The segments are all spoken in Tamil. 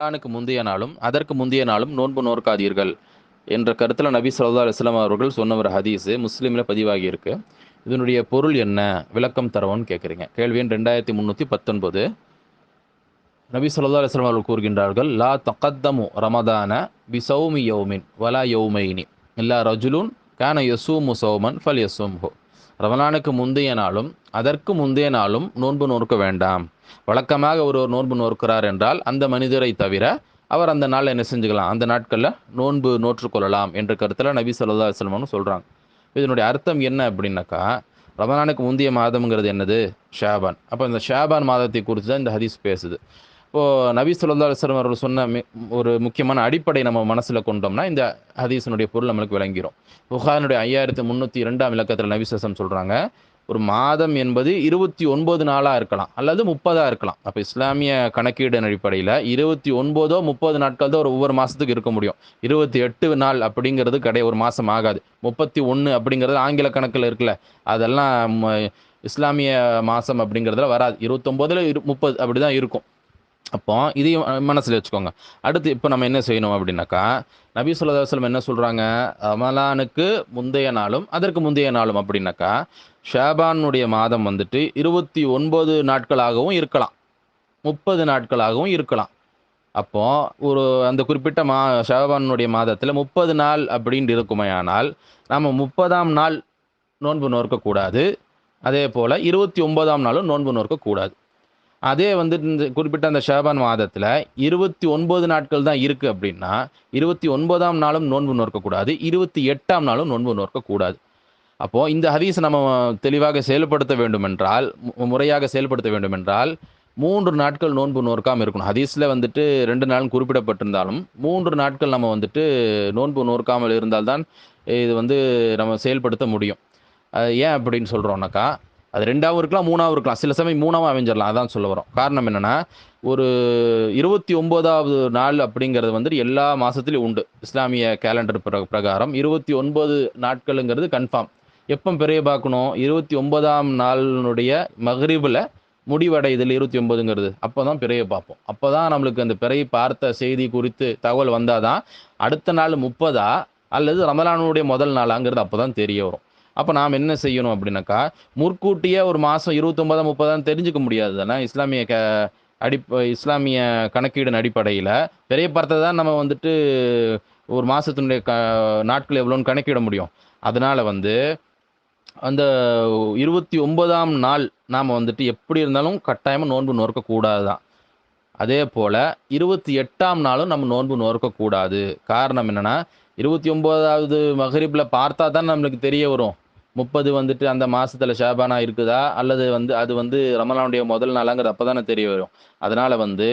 ரமலானுக்கு முந்தைய நாளும் அதற்கு முந்தைய நாளும் நோன்பு நோற்காதீர்கள் என்ற கருத்தில் நபி ஸல்லல்லாஹு அலைஹி அவர்கள் சொன்ன ஒரு ஹதீஸு முஸ்லீமில் பதிவாகி இருக்கு இதனுடைய பொருள் என்ன? விளக்கம் தரவோன்னு கேட்குறீங்க. கேள்வி எண் ரெண்டாயிரத்தி முந்நூற்றி பத்தொன்பது. நபி ஸல்லல்லாஹு அலுவலாம் அவர்கள் கூறுகின்றார்கள் லா தகத்தமு ரமதான பி சௌமி யௌமின் வலா யௌமைனி இல்லா ரஜுலுன் கான யசூமு சௌமன் ஃபல் யசூம்ஹு. ரமலானுக்கு முந்தைய நாளும் அதற்கு முந்தைய நாளும் நோன்பு நோற்க வேண்டாம். வழக்கமாக ஒரு நோன்பு நோற்கிறார் என்றால் அந்த மனிதரை தவிர அவர் அந்த நாளில் என்ன செஞ்சுக்கலாம்? அந்த நாட்களில் நோன்பு நோற்றுக்கொள்ளலாம் என்ற கருத்தில் நபி சொல்லா செல்வம்னு சொல்கிறாங்க இதனுடைய அர்த்தம் என்ன அப்படின்னாக்கா ரமலானுக்கு முந்தைய மாதம்ங்கிறது என்னது? ஷாபான். அப்போ இந்த ஷாபான் மாதத்தை குறித்து தான் இந்த ஹதீஸ் பேசுது. இப்போது நபி சொல்லா அலுவலம் அவர்கள் சொன்ன ஒரு முக்கியமான அடிப்படை நம்ம மனசில் கொண்டோம்னா இந்த ஹதீசனுடைய பொருள் நம்மளுக்கு விளங்கிரும். புகாரினுடைய ஐயாயிரத்து முந்நூற்றி ரெண்டாம் இலக்கத்தில் நபி சசம் சொல்கிறாங்க ஒரு மாதம் என்பது இருபத்தி ஒன்பது நாளாக இருக்கலாம் அல்லது முப்பதாக இருக்கலாம். அப்போ இஸ்லாமிய கணக்கீடு அடிப்படையில் இருபத்தி ஒன்பதோ முப்பது நாட்கள் தான் ஒரு ஒவ்வொரு மாதத்துக்கு இருக்க முடியும். இருபத்தி எட்டு நாள் அப்படிங்கிறது கிடையாது ஒரு மாதம் ஆகாது. முப்பத்தி ஒன்று அப்படிங்கிறது ஆங்கில கணக்கில் இருக்குல்ல அதெல்லாம் ம- இஸ்லாமிய மாதம் அப்படிங்கிறதுல வராது. இருபத்தொம்போதில் இரு முப்பது அப்படி தான் இருக்கும். அப்போ இதையும் மனசில் வச்சுக்கோங்க. அடுத்து இப்போ நம்ம என்ன செய்யணும் அப்படின்னாக்கா நபி சொல்லா வஸ்லம் என்ன சொல்கிறாங்க ரமலானுக்கு முந்தைய நாளும் அதற்கு முந்தைய நாளும் அப்படின்னாக்கா ஷாபானுடைய மாதம் வந்துட்டு இருபத்தி ஒன்பது நாட்களாகவும் இருக்கலாம். முப்பது நாட்களாகவும் இருக்கலாம். அப்போ ஒரு அந்த குறிப்பிட்ட மா ஷாபானுடைய மாதத்தில் முப்பது நாள் அப்படின்னு இருக்குமையானால் நம்ம முப்பதாம் நாள் நோன்பு நோற்கக்கூடாது. அதே போல் இருபத்தி ஒன்பதாம் நாளும் நோன்பு நோற்கக்கூடாது. அதே வந்து இந்த குறிப்பிட்ட அந்த ஷேபான் மாதத்தில் இருபத்தி ஒன்பது நாட்கள் தான் இருக்குது அப்படின்னா இருபத்தி ஒன்பதாம் நாளும் நோன்பு நோக்கக்கூடாது இருபத்தி எட்டாம் நாளும் நோன்பு நோக்கக்கூடாது அப்போது இந்த ஹதீஸ் நம்ம தெளிவாக செயல்படுத்த வேண்டுமென்றால் முறையாக செயல்படுத்த வேண்டுமென்றால் மூன்று நாட்கள் நோன்பு நோற்காமல் இருக்கணும். ஹதீஸில் வந்துட்டு ரெண்டு நாளும் குறிப்பிடப்பட்டிருந்தாலும் மூன்று நாட்கள் நம்ம வந்துட்டு நோன்பு நோற்காமல் இருந்தால்தான் இது வந்து நம்ம செயல்படுத்த முடியும். ஏன் அப்படின்னு சொல்கிறோம்னாக்கா அது ரெண்டாவும் இருக்கலாம் மூணாவும் இருக்கலாம். சில சமயம் மூணாவும் அமைஞ்சிடலாம் அதான் சொல்ல வரோம். காரணம் என்னென்னா ஒரு இருபத்தி ஒம்போதாவது நாள் அப்படிங்கிறது வந்துட்டு எல்லா மாதத்துலையும் உண்டு. இஸ்லாமிய கேலண்டர் பிரகாரம் இருபத்தி ஒன்பது நாட்களுங்கிறது கன்ஃபார்ம் எப்போ பெரிய பார்க்கணும்? இருபத்தி ஒன்பதாம் நாளினுடைய மகரிபில் முடிவடைதல் இருபத்தி ஒன்பதுங்கிறது அப்போ தான் பிறையை பார்ப்போம். அப்போ தான் நம்மளுக்கு அந்த பிறையை பார்த்த செய்தி குறித்து தகவல் வந்தால் தான் அடுத்த நாள் முப்பதா அல்லது ரமலானுடைய முதல் நாளாங்கிறது அப்போ தான் தெரிய வரும். அப்போ நாம் என்ன செய்யணும் அப்படின்னாக்கா முற்கூட்டியே ஒரு மாதம் இருபத்தொம்பதாம் முப்பதாம் தெரிஞ்சுக்க முடியாது தானே? இஸ்லாமிய க அடி இஸ்லாமிய கணக்கீடின் அடிப்படையில். பெரிய படத்தை தான் நம்ம வந்துட்டு ஒரு மாதத்தினுடைய க நாட்கள் எவ்வளோன்னு கணக்கிட முடியும். அதனால் வந்து அந்த இருபத்தி ஒன்பதாம் நாள் நாம் வந்துட்டு எப்படி இருந்தாலும் கட்டாயமாக நோன்பு நோற்கக்கூடாது தான் அதே போல் இருபத்தி எட்டாம் நாளும் நம்ம நோன்பு நோற்கக்கூடாது காரணம் என்னென்னா இருபத்தி ஒம்போதாவது மஹரிப்பில் பார்த்தா தான் நம்மளுக்கு தெரிய வரும். முப்பது வந்துட்டு அந்த மாசத்துல ஷாபானா இருக்குதா? அல்லது வந்து அது வந்து ரமலானுடைய முதல் நாளாங்கிறது அப்போ தானே தெரிய வரும். அதனால் வந்து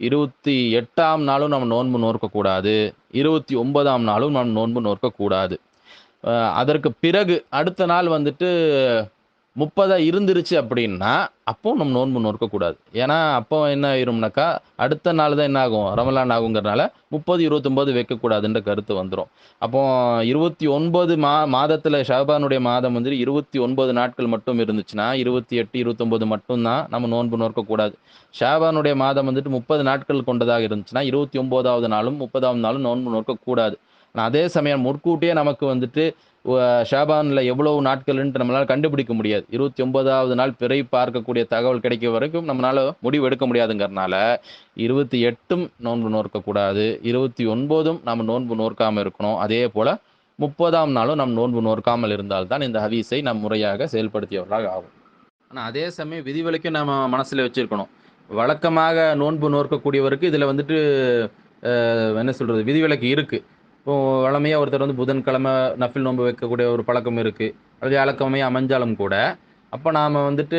இருபத்தி எட்டாம் நாளும் நம்ம நோன்பு நோற்கக்கூடாது. இருபத்தி ஒன்பதாம் நாளும் நம்ம நோன்பு நோற்கக்கூடாது. அதற்கு பிறகு அடுத்த நாள் வந்துட்டு முப்பதாக இருந்துருச்சு அப்படின்னா அப்போ நம்ம நோன்பு நோற்கக்கூடாது ஏன்னா அப்போ என்ன ஆயிரும்னாக்கா அடுத்த நாள் தான் என்ன ஆகும் ரமலான் ஆகுங்கிறனால முப்பது இருபத்தொம்போது வைக்கக்கூடாதுன்ற கருத்து வந்துடும் அப்போ இருபத்தி ஒன்பது மா மாதத்தில் ஷாபானுடைய மாதம் வந்து இருபத்தி ஒன்பது நாட்கள் மட்டும் இருந்துச்சுன்னா இருபத்தி எட்டு இருபத்தொம்போது மட்டும்தான் நம்ம நோன்பு நோற்கக்கூடாது ஷாபானுடைய மாதம் வந்துட்டு முப்பது நாட்கள் கொண்டதாக இருந்துச்சுன்னா இருபத்தி ஒம்போதாவது நாளும் முப்பதாவது நாளும் நோன்பு நோற்கக்கூடாது ஆனால் அதே சமயம் முற்கூட்டியே நமக்கு வந்துட்டு ஷாபானில் எவ்வளவு நாட்கள்ன்ட்டு நம்மளால் கண்டுபிடிக்க முடியாது. இருபத்தி ஒன்பதாவது நாள் பிறை பார்க்கக்கூடிய தகவல் கிடைக்க வரைக்கும் நம்மளால் முடிவு எடுக்க முடியாதுங்கிறனால இருபத்தி எட்டும் நோன்பு நோற்கக்கூடாது இருபத்தி ஒன்பதும் நம்ம நோன்பு நோற்காமல் இருக்கணும். அதே போல் முப்பதாம் நாளும் நம் நோன்பு நோற்காமல் இருந்தால்தான் இந்த ஹவீஸை நம் முறையாக செயல்படுத்தியவர்களாக ஆகும். ஆனால் அதே சமயம் விதிவிலக்கும் நம்ம மனசில் வச்சிருக்கணும். வழக்கமாக நோன்பு நோற்கக்கூடியவருக்கு இதில் வந்துட்டு என்ன சொல்கிறது விதிவிலக்கு இருக்குது இப்போ வழமையாக ஒருத்தர் வந்து புதன்கிழமை நஃபில் நோன்பு வைக்கக்கூடிய ஒரு பழக்கம் இருக்குது அது வியாழக்கிழமையாக அமைஞ்சாலும் கூட அப்போ நாம் வந்துட்டு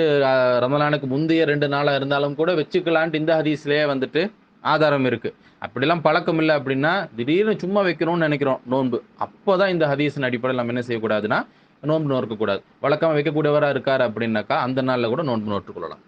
ரமலானுக்கு முந்தைய ரெண்டு நாளாக இருந்தாலும் கூட வச்சுக்கலான்ட்டு இந்த ஹதீஸ்லேயே வந்துட்டு ஆதாரம் இருக்குது அப்படிலாம் பழக்கம் இல்லை அப்படின்னா திடீர்னு சும்மா வைக்கணும்னு நினைக்கிறோம் நோன்பு. அப்போ தான் இந்த ஹதீஸின் அடிப்படையில் நம்ம என்ன செய்யக்கூடாதுன்னா நோன்பு நோக்கக்கூடாது வழக்கமாக வைக்கக்கூடியவராக இருக்கார் அப்படின்னாக்கா அந்த நாளில் கூட நோன்பு நோற்றுக்கொள்ளலாம்